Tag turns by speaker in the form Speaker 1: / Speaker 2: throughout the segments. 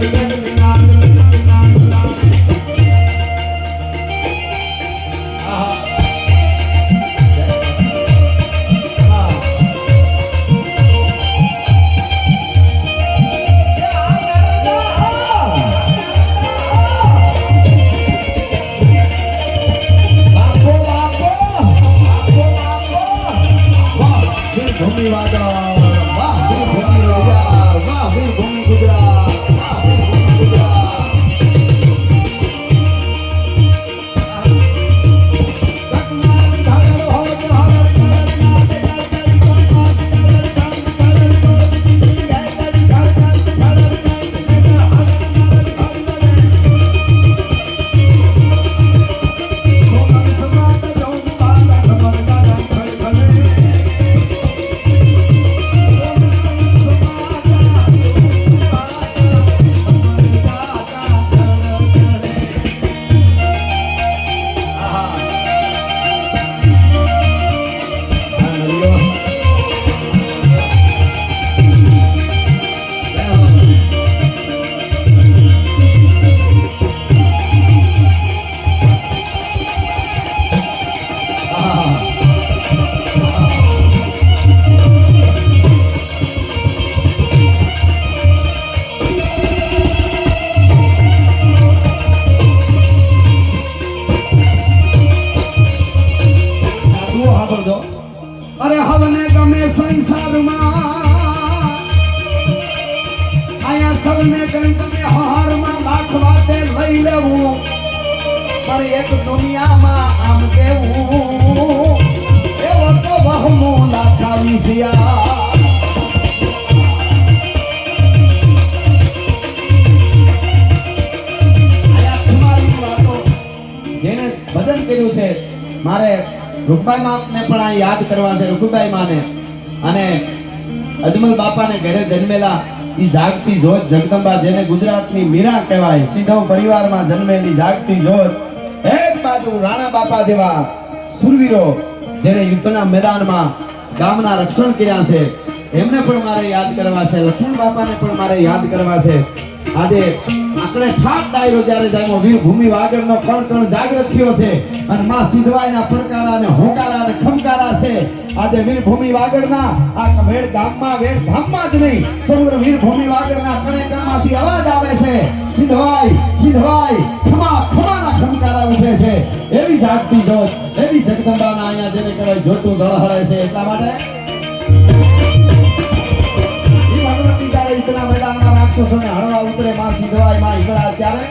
Speaker 1: બાપો વાતો જેણે ભજન કર્યું છે, મારે રૂકબાઈ માને પણ આ યાદ કરવા છે, રૂકબાઈ માને. અને અજમલ બાપાને ઘરે જન્મેલા એ જાગતી જોત જગદંબા જેને ગુજરાતની મીરા કહેવાય, સીધો પરિવારમાં જન્મેલી જાગતી જોત. એક બાજુ રાણા બાપા જેવા સુરવીરો જેને યુદ્ધના મેદાનમાં ગામના રક્ષણ કર્યા છે. એમને પણ મારે યાદ કરવા છે. લક્ષ્મણ બાપાને પણ મારે યાદ કરવા છે. આજે આકડે ઠાક ડાયરો જ્યારે જામ્યો વીર ભૂમિ વાગડનો કણ કણ જાગૃત થયો છે. અને માં સિદ્ધવાયના પડકારા અને હોકારા અને ખમકારા છે. આજે વીર ભૂમિ વાગડના આ વેડ ગામમાં વેડ ધામમાં જ નહીં, સમગ્ર વીર ભૂમિ વાગડના કણે કણમાંથી અવાજ આવે છે. સિદ્ધવાય સિદ્ધવાય ખમા, ખમાના ખમકારા ઉઠે છે. એવી જાગતી જોત. જગદંબાના અહીંયા જેને કહેવાય જોતું ઝળહળે છે. એટલા માટે ભગવતી જ્યારે ઇતના મેદાનમાં રાક્ષસોને હળવા ઉતરે, માસી સિદ્ધવાયમાં ઈગળા ત્યારે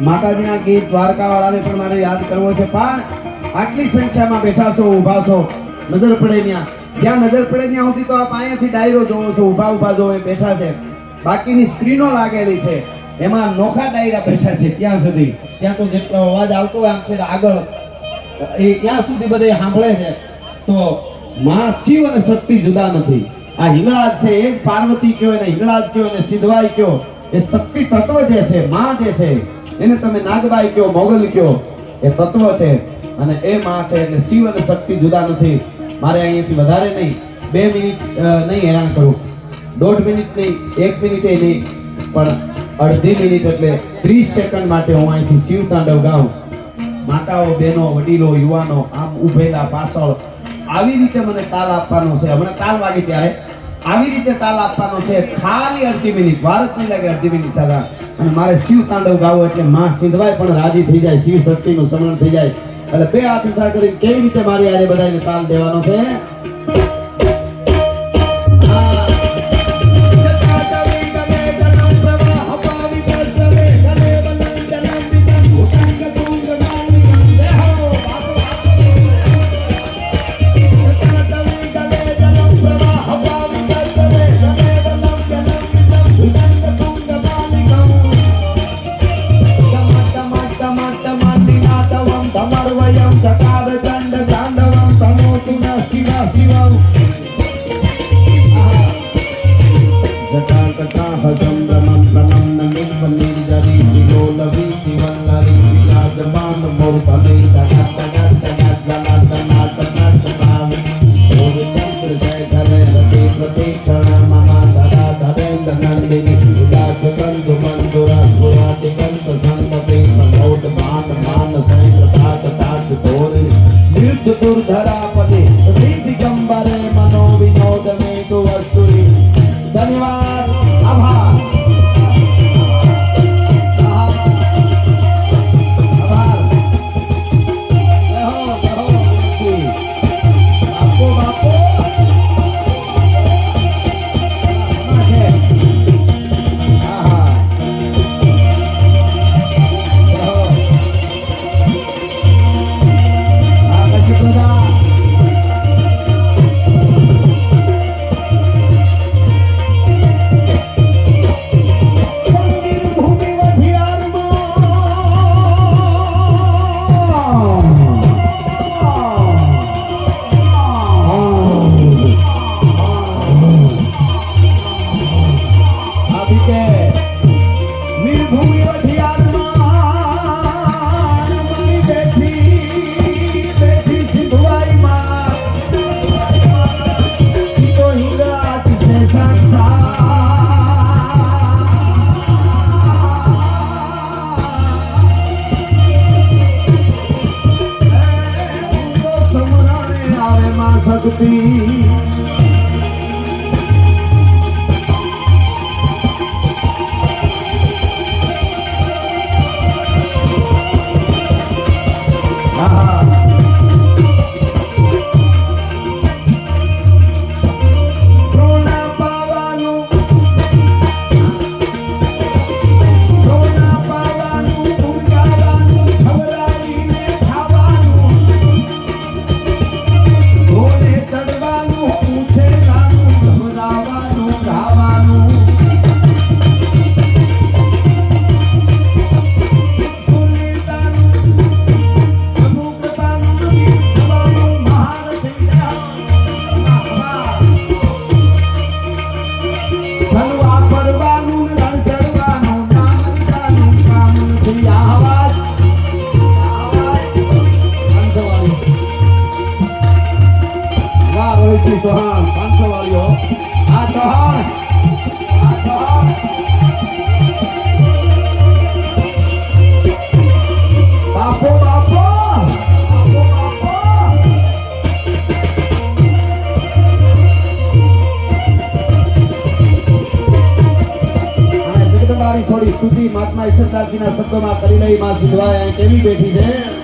Speaker 1: માતાજીના ગીત દ્વારકાવાળાને પણ મારે યાદ કરવો છે. પણ આટલી સંખ્યામાં બેઠા છો ઊભા છો. નજર પડે ત્યાં. જ્યાં નજર પડે ત્યાં સુધી તો આપ અહીંયાથી ડાયરો જોવો છો, ઊભા ઊભા જોવે બેઠા છે. બાકીની સ્ક્રીનો લાગેલી છે. એમાં નોખા ડાયરા બેઠા છે ત્યાં સુધી. ત્યાં તો જેટલો અવાજ આવતો હોય આમ છે આગળ, એ ત્યાં સુધી બધે સાંભળે છે. તો માં શિવ અને શક્તિ જુદા નથી. આ હિંગળાજ છે, એ જ પાર્વતી કયો અને હિંગળાજ કયો ને સિદ્ધવાઈ કયો, એ શક્તિ તત્વ જે છે, માં જે છે એને તમે નાગબાઈ કયો મોગલ કયો એ તત્વ છે. અને એ માં છે એટલે શિવ અને શક્તિ જુદા નથી. મારે અહીંયાથી વધારે નહીં. બે મિનિટ નહીં હેરાન કરું. દોઢ મિનિટ નહીં, એક મિનિટે નહીં. પણ અડધી મિનિટ એટલે ત્રીસ સેકન્ડ માટે હું અહીંથી શિવ તાંડવ ગાઉં. માતાઓ, બહેનો, વડીલો, યુવાનો, આમ ઉભેલા, પાછળ. આવી રીતે મને તાલ આપવાનો છે. હમણાં તાલ વાગી ત્યારે. આવી રીતે તાલ આપવાનો છે. ખાલી અડધી મિનિટ ભારતની લાગે અડધી મિનિટ થતા. અને મારે શિવ તાંડવ ગાવો એટલે માં સિંધવાય પણ રાજી થઈ જાય, શિવ શક્તિનું સ્મરણ થઈ જાય. એટલે બે હાથ ઊંચા કરીને કેવી રીતે મારી આજે બધાને તાલ દેવાનો છે?
Speaker 2: কিন্তু দুর্ধারা મહાત્મા ઈશ્વરદાસજીના શબ્દોમાં કરી લઈ માં સિદ્ધવાય કેવી બેઠી છે?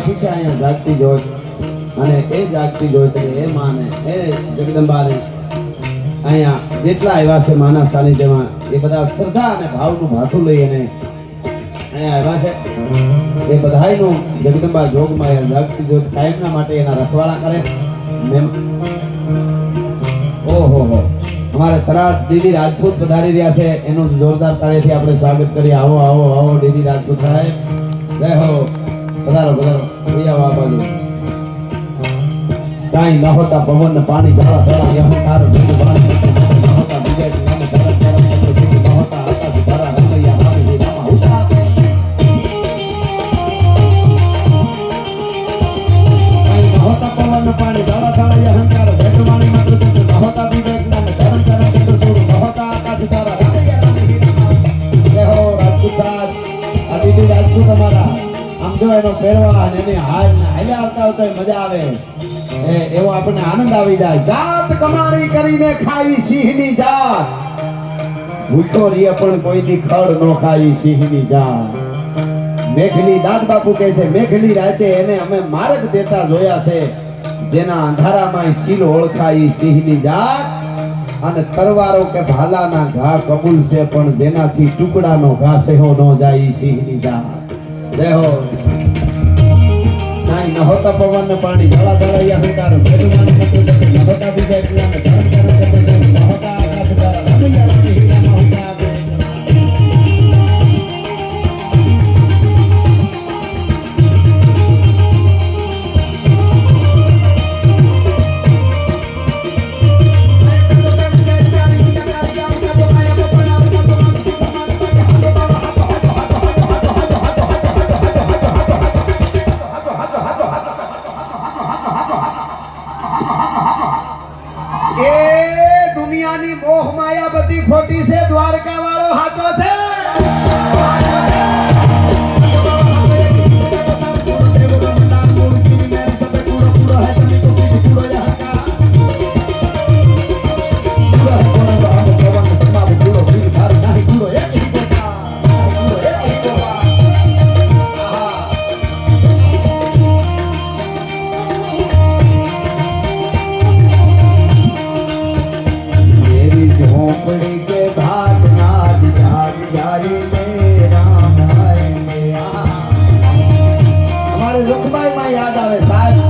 Speaker 2: બેઠી છે અહીંયા જાગતી જોત અને એ જાગતી જોતને એ માને, એ જગદંબાને અહીંયા જેટલા આવ્યા છે માના સાનિધ્યમાં, એ બધા શ્રદ્ધા અને ભાવનું ભાથું લઈ અને અહીંયા આવ્યા છે. એ બધાયનું જગદંબા જોગમાં જાગતી જોત કાયમના માટે એના રખવાડા કરે. ઓહો હો. અમારે થરાદ દીદી રાજપૂત પધારી રહ્યા છે. એનું જોરદાર તાળીથી આપણે સ્વાગત કરીએ. આવો આવો આવો દીદી રાજપૂત સાહેબ. જય હો. પધારો પધારો ભૈયા આ બાજુ. કાંઈ ન હોતા પવન પાણી ઝાડા યહ તાર ભેગું પાણી એનો પહેરવા એની હાલ હાલે આવતા આવતા મજા આવે. એવો આપણને આનંદ આવી જાય. જાત કમાણી કરીને ખાઈ સિંહની જાત. ભૂખો રીએ પણ કોઈ દી ખડ નો ખાઈ સિંહની જાત. મેઘલી દાદ બાપુ કહે છે, મેઘલી રાતે એને અમે માર્ગ દેતા જોયા છે, જેના અંધારામાં શીલ ઓળખાઈ સિંહની જાત. અને તરવારો કે ભાલાના ઘા કબૂલ છે, પણ જેનાથી ટુકડાનો ઘા સેહો ન જાય સિંહની જાત. જય હો નાઈ ન હોતા પવન પાણી ધળા જળા અહંકાર હંકાર ભેદું માનું નતું જતું. ન હોતા બીજા એકલા ને ધરમ ધરમ જતું જતું. ન હોતા આકાશ તારા અમારે રૂખબાઈ માં યાદ આવે સાહેબ